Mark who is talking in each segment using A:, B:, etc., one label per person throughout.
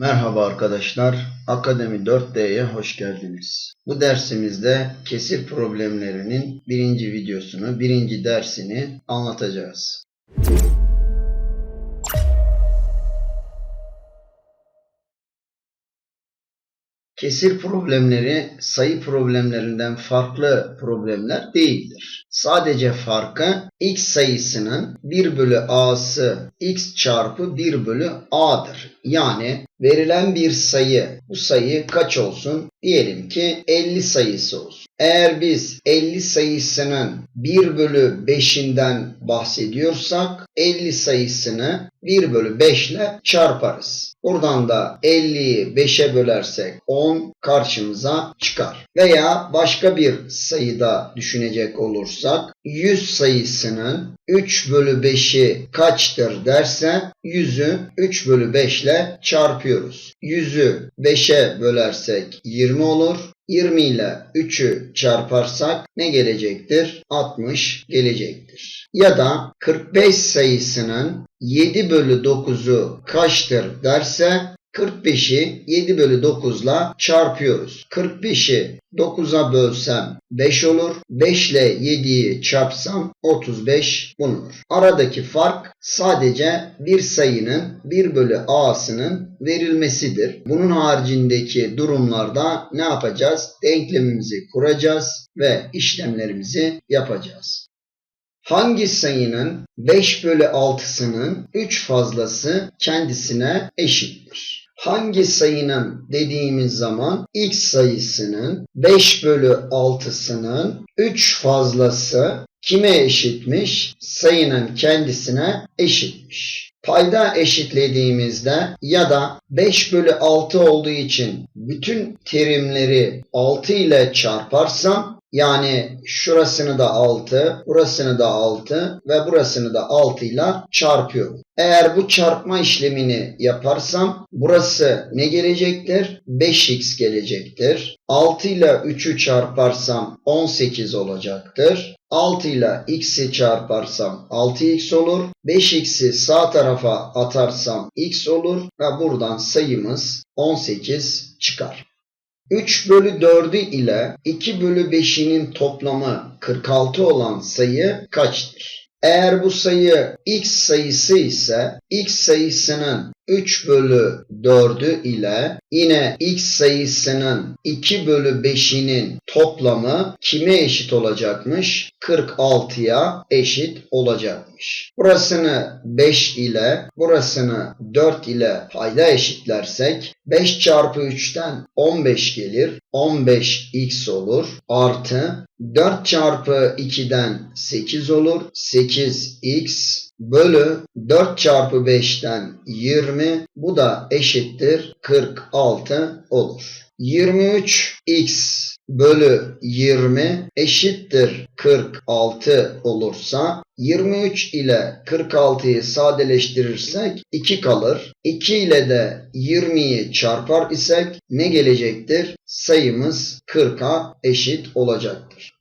A: Merhaba arkadaşlar, Akademi 4D'ye hoş geldiniz. Bu dersimizde kesir problemlerinin birinci videosunu, birinci dersini anlatacağız. Kesir problemleri sayı problemlerinden farklı problemler değildir. Sadece farkı x sayısının 1 bölü a'sı x çarpı 1 bölü a'dır. Yani verilen bir sayı, bu sayı kaç olsun? Diyelim ki 50 sayısı olsun. Eğer biz 50 sayısının 1 bölü 5'inden bahsediyorsak 50 sayısını 1 bölü 5 ile çarparız. Buradan da 50'yi 5'e bölersek 10 karşımıza çıkar. Veya başka bir sayıda düşünecek olursak 100 sayısının 3 bölü 5'i kaçtır derse 100'ü 3 bölü 5 ile çarpıyoruz. 100'ü 5'e bölersek 20 olur. 20 ile 3'ü çarparsak ne gelecektir? 60 gelecektir. Ya da 45 sayısının 7 bölü 9'u kaçtır derse 45'i 7 bölü 9 ile çarpıyoruz. 45'i 9'a bölsem 5 olur. 5 ile 7'yi çarpsam 35 bulunur. Aradaki fark sadece bir sayının 1 bölü a'sının verilmesidir. Bunun haricindeki durumlarda ne yapacağız? Denklemimizi kuracağız ve işlemlerimizi yapacağız. Hangi sayının 5 bölü 6'sının 3 fazlası kendisine eşittir? Hangi sayının dediğimiz zaman x sayısının 5 bölü 6'sının 3 fazlası kime eşitmiş? Sayının kendisine eşitmiş. Payda eşitlediğimizde ya da 5 bölü 6 olduğu için bütün terimleri 6 ile çarparsam yani şurasını da 6, burasını da 6 ve burasını da 6 ile çarpıyorum. Eğer bu çarpma işlemini yaparsam burası ne gelecektir? 5x gelecektir. 6 ile 3'ü çarparsam 18 olacaktır. 6 ile x'i çarparsam 6x olur. 5x'i sağ tarafa atarsam x olur ve buradan sayımız 18 çıkar. 3 bölü 4'ü ile 2 bölü 5'inin toplamı 46 olan sayı kaçtır? Eğer bu sayı x sayısı ise x sayısının 3 bölü 4'ü ile yine x sayısının 2 bölü 5'inin toplamı kime eşit olacakmış? 46'ya eşit olacakmış. Burasını 5 ile burasını 4 ile payda eşitlersek 5 çarpı 3'ten 15 gelir. 15x olur. Artı 4 çarpı 2'den 8 olur. 8x bölü 4 çarpı 5'ten 20 bu da eşittir 46 olur. 23x bölü 20 eşittir 46 olursa 23 ile 46'yı sadeleştirirsek 2 kalır. 2 ile de 20'yi çarpar isek ne gelecektir? Sayımız 40'a eşit olacaktır.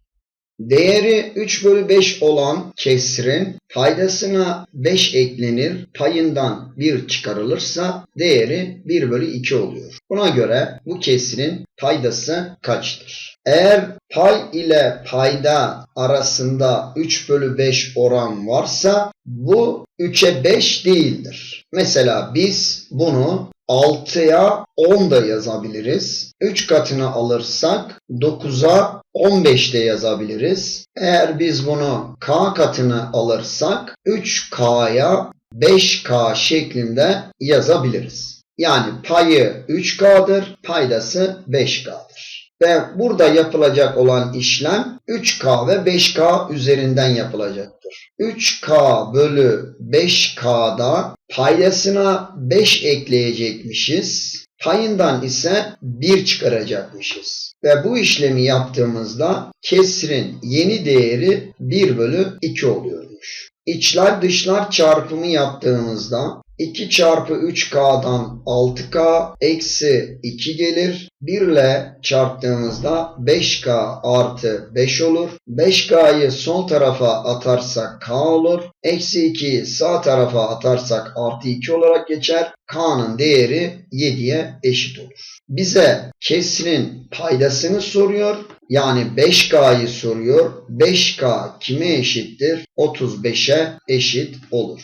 A: Değeri 3 bölü 5 olan kesrin paydasına 5 eklenir, payından 1 çıkarılırsa değeri 1 bölü 2 oluyor. Buna göre bu kesrin paydası kaçtır? Eğer pay ile payda arasında 3 bölü 5 oran varsa bu 3'e 5 değildir. Mesela biz bunu 6'ya 10 da yazabiliriz. 3 katını alırsak 9'a 15 de yazabiliriz. Eğer biz bunu k katını alırsak 3k'ya 5k şeklinde yazabiliriz. Yani payı 3k'dır, paydası 5k'dır. Ve burada yapılacak olan işlem 3K ve 5K üzerinden yapılacaktır. 3K bölü 5K'da paydasına 5 ekleyecekmişiz. Payından ise 1 çıkaracakmışız. Ve bu işlemi yaptığımızda kesrin yeni değeri 1 bölü 2 oluyormuş. İçler dışlar çarpımı yaptığımızda 2 çarpı 3K'dan 6K eksi 2 gelir. 1 ile çarptığımızda 5K artı 5 olur. 5K'yı sol tarafa atarsak K olur. Eksi 2'yi sağ tarafa atarsak artı 2 olarak geçer. K'nın değeri 7'ye eşit olur. Bize kesrin paydasını soruyor. Yani 5K'yı soruyor. 5K kime eşittir? 35'e eşit olur.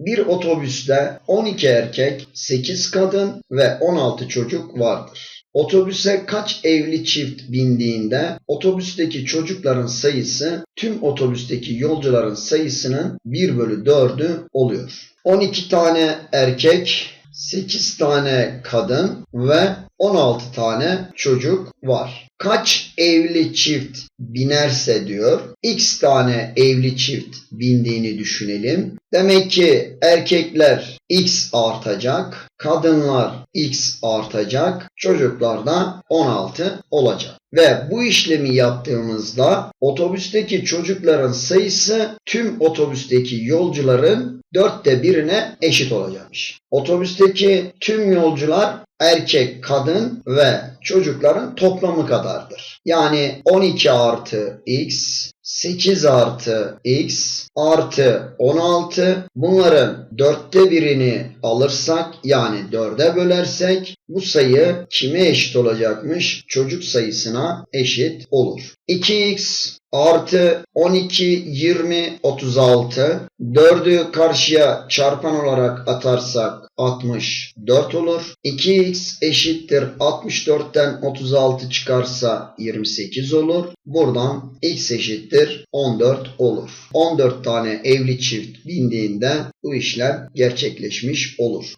A: Bir otobüste 12 erkek, 8 kadın ve 16 çocuk vardır. Otobüse kaç evli çift bindiğinde otobüsteki çocukların sayısı tüm otobüsteki yolcuların sayısının 1 bölü 4'ü oluyor. 12 tane erkek, 8 tane kadın ve 16 tane çocuk var. Kaç evli çift binerse diyor. X tane evli çift bindiğini düşünelim. Demek ki erkekler X artacak, kadınlar X artacak, çocuklar da 16 olacak. Ve bu işlemi yaptığımızda otobüsteki çocukların sayısı tüm otobüsteki yolcuların dörtte birine eşit olacakmış. Otobüsteki tüm yolcular erkek, kadın ve çocukların toplamı kadardır. Yani 12 artı x, 8 artı x artı 16 bunların dörtte birini alırsak yani dörde bölersek bu sayı kime eşit olacakmış? Çocuk sayısına eşit olur. 2x artı 12, 20, 36. 4'ü karşıya çarpan olarak atarsak 64 olur. 2x eşittir 64'ten 36 çıkarsa 28 olur. Buradan x eşittir 14 olur. 14 tane evli çift bindiğinde bu işlem gerçekleşmiş olur.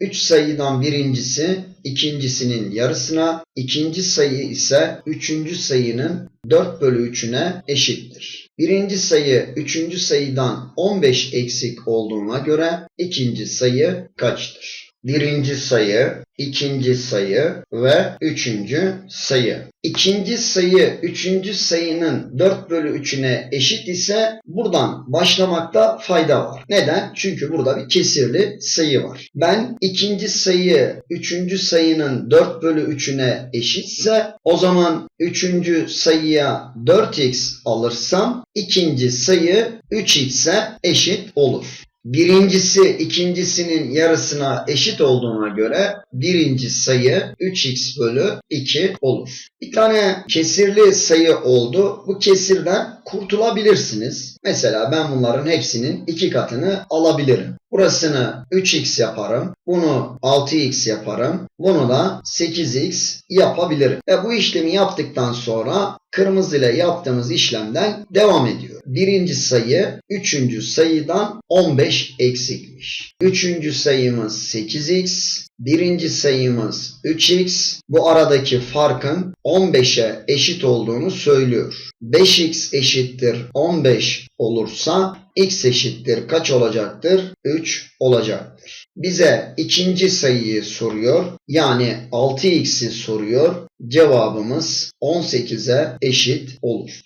A: 3 sayıdan birincisi ikincisinin yarısına, ikinci sayı ise üçüncü sayının 4 bölü 3'üne eşittir. Birinci sayı üçüncü sayıdan 15 eksik olduğuna göre ikinci sayı kaçtır? Birinci sayı, ikinci sayı ve üçüncü sayı. İkinci sayı üçüncü sayının 4 bölü 3'üne eşit ise buradan başlamakta fayda var. Neden? Çünkü burada bir kesirli sayı var. Ben ikinci sayı üçüncü sayının 4 bölü 3'üne eşitse o zaman üçüncü sayıya 4x alırsam ikinci sayı 3x'e eşit olur. Birincisi ikincisinin yarısına eşit olduğuna göre birinci sayı 3x bölü 2 olur. Bir tane kesirli sayı oldu. Bu kesirden kurtulabilirsiniz. Mesela ben bunların hepsinin iki katını alabilirim. Burasını 3x yaparım. Bunu 6x yaparım. Bunu da 8x yapabilirim. Ve bu işlemi yaptıktan sonra kırmızı ile yaptığımız işlemden devam ediyor. Birinci sayı üçüncü sayıdan 15 eksikmiş. Üçüncü sayımız 8x. Birinci sayımız 3x. Bu aradaki farkın 15'e eşit olduğunu söylüyor. 5x eşittir 15 olursa x eşittir kaç olacaktır? 3 olacaktır. Bize ikinci sayıyı soruyor. Yani 6x'i soruyor. Cevabımız 18'e eşit olur.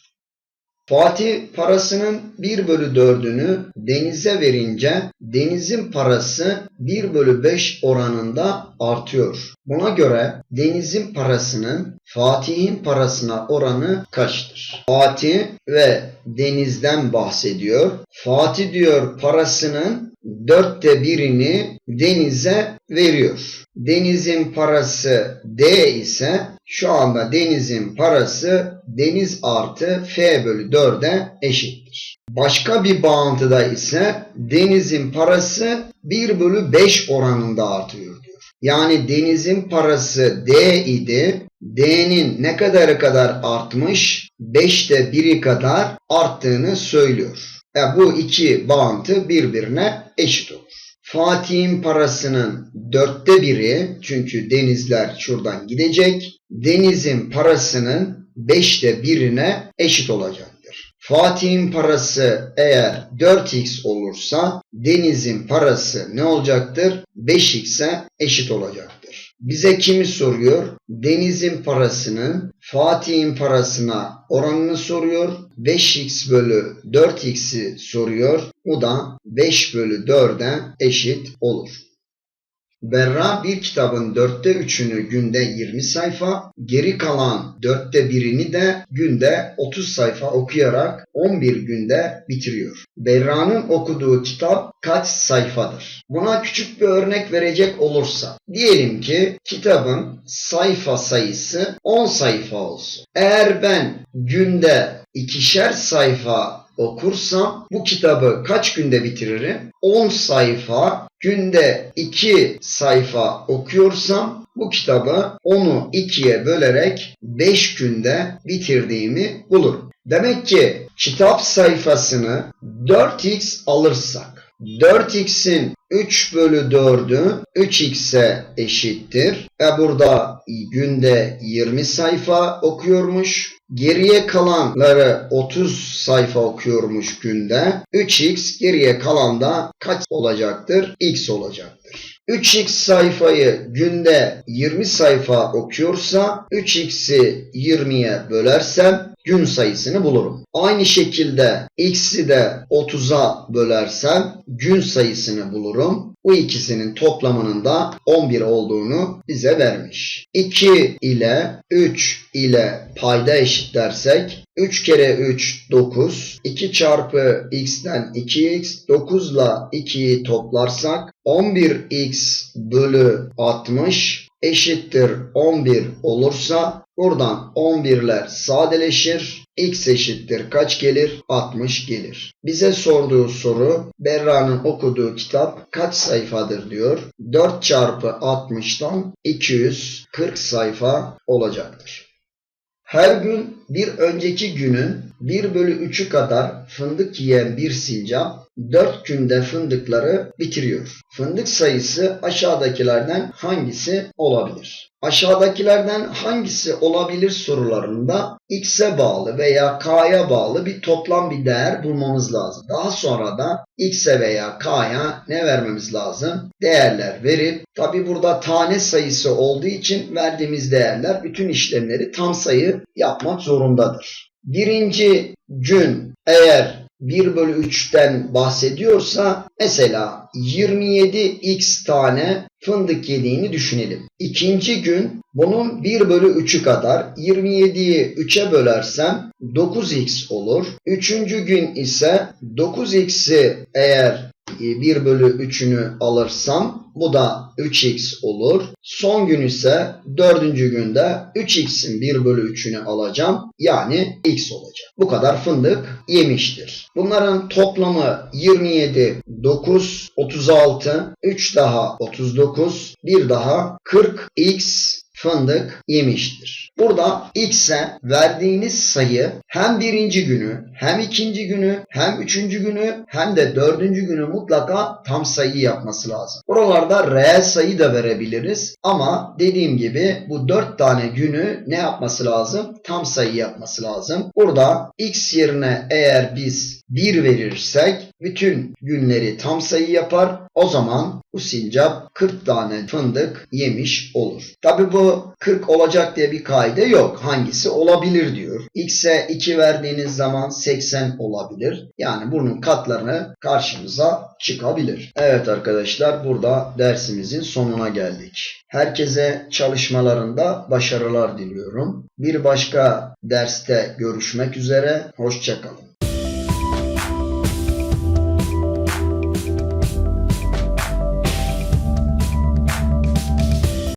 A: Fatih parasının 1 bölü 4'ünü denize verince denizin parası 1 bölü 5 oranında artıyor. Buna göre denizin parasının Fatih'in parasına oranı kaçtır? Fatih ve denizden bahsediyor. Fatih diyor parasının dörtte birini denize veriyor. Denizin parası D ise şu anda denizin parası deniz artı F bölü 4'e eşittir. Başka bir bağıntıda ise denizin parası 1 bölü 5 oranında artıyor diyor. Yani denizin parası D idi. D'nin ne kadarı kadar artmış? 5'te 1'i kadar arttığını söylüyor. Yani bu iki bağıntı birbirine eşit olur. Fatih'in parasının dörtte biri çünkü denizler şuradan gidecek. Deniz'in parasının beşte birine eşit olacaktır. Fatih'in parası eğer 4x olursa Deniz'in parası ne olacaktır? 5x'e eşit olacaktır. Bize kimi soruyor? Deniz'in parasının Fatih'in parasına oranını soruyor. 5x bölü 4x'i soruyor. Bu da 5 bölü 4'e eşit olur. Berra bir kitabın dörtte üçünü günde 20 sayfa, geri kalan dörtte birini de günde 30 sayfa okuyarak 11 günde bitiriyor. Berra'nın okuduğu kitap kaç sayfadır? Buna küçük bir örnek verecek olursa, diyelim ki kitabın sayfa sayısı 10 sayfa olsun. Eğer ben günde ikişer sayfa okursam bu kitabı kaç günde bitiririm? 10 sayfa günde 2 sayfa okuyorsam bu kitabı 10'u 2'ye bölerek 5 günde bitirdiğimi bulurum. Demek ki kitap sayfasını 4x alırsak 4x'in 3 bölü 4'ü 3x'e eşittir. Ve burada günde 20 sayfa okuyormuş. Geriye kalanları 30 sayfa okuyormuş günde. 3x geriye kalan da kaç olacaktır? x olacaktır. 3x sayfayı günde 20 sayfa okuyorsa 3x'i 20'ye bölersem gün sayısını bulurum. Aynı şekilde x'i de 30'a bölersem gün sayısını bulurum. Bu ikisinin toplamının da 11 olduğunu bize vermiş. 2 ile 3 ile payda eşitlersek 3 kere 3 9. 2 çarpı x'ten 2x. 9 ile 2'yi toplarsak 11x bölü 60 eşittir 11 olursa buradan 11'ler sadeleşir. X eşittir kaç gelir? 60 gelir. Bize sorduğu soru Berra'nın okuduğu kitap kaç sayfadır diyor. 4 çarpı 60'tan 240 sayfa olacaktır. Her gün bir önceki günün 1 bölü 3'ü kadar fındık yiyen bir sincap 4 günde fındıkları bitiriyor. Fındık sayısı aşağıdakilerden hangisi olabilir? Aşağıdakilerden hangisi olabilir sorularında x'e bağlı veya k'ya bağlı bir toplam bir değer bulmamız lazım. Daha sonra da x'e veya k'ya ne vermemiz lazım? Değerler verip tabi burada tane sayısı olduğu için verdiğimiz değerler bütün işlemleri tam sayı yapmak zorundadır. Birinci gün eğer 1 bölü 3'ten bahsediyorsa mesela 27x tane fındık yediğini düşünelim. İkinci gün bunun 1 bölü 3'ü kadar 27'yi 3'e bölersem 9x olur. Üçüncü gün ise 9x'i eğer 1 bölü 3'ünü alırsam bu da 3x olur. Son gün ise 4. günde 3x'in 1 bölü 3'ünü alacağım. Yani x olacak. Bu kadar fındık yemiştir. Bunların toplamı 27, 9, 36, 3 daha 39, 1 daha 40x fındık yemiştir. Burada x'e verdiğiniz sayı hem birinci günü hem ikinci günü hem üçüncü günü hem de dördüncü günü mutlaka tam sayı yapması lazım. Buralarda reel sayı da verebiliriz ama dediğim gibi bu dört tane günü ne yapması lazım? Tam sayı yapması lazım. Burada x yerine eğer biz 1 verirsek bütün günleri tam sayı yapar. O zaman bu sincap 40 tane fındık yemiş olur. Tabi bu 40 olacak diye bir kaide yok. Hangisi olabilir diyor. X'e 2 verdiğiniz zaman 80 olabilir. Yani bunun katlarını karşımıza çıkabilir. Evet arkadaşlar burada dersimizin sonuna geldik. Herkese çalışmalarında başarılar diliyorum. Bir başka derste görüşmek üzere. Hoşçakalın.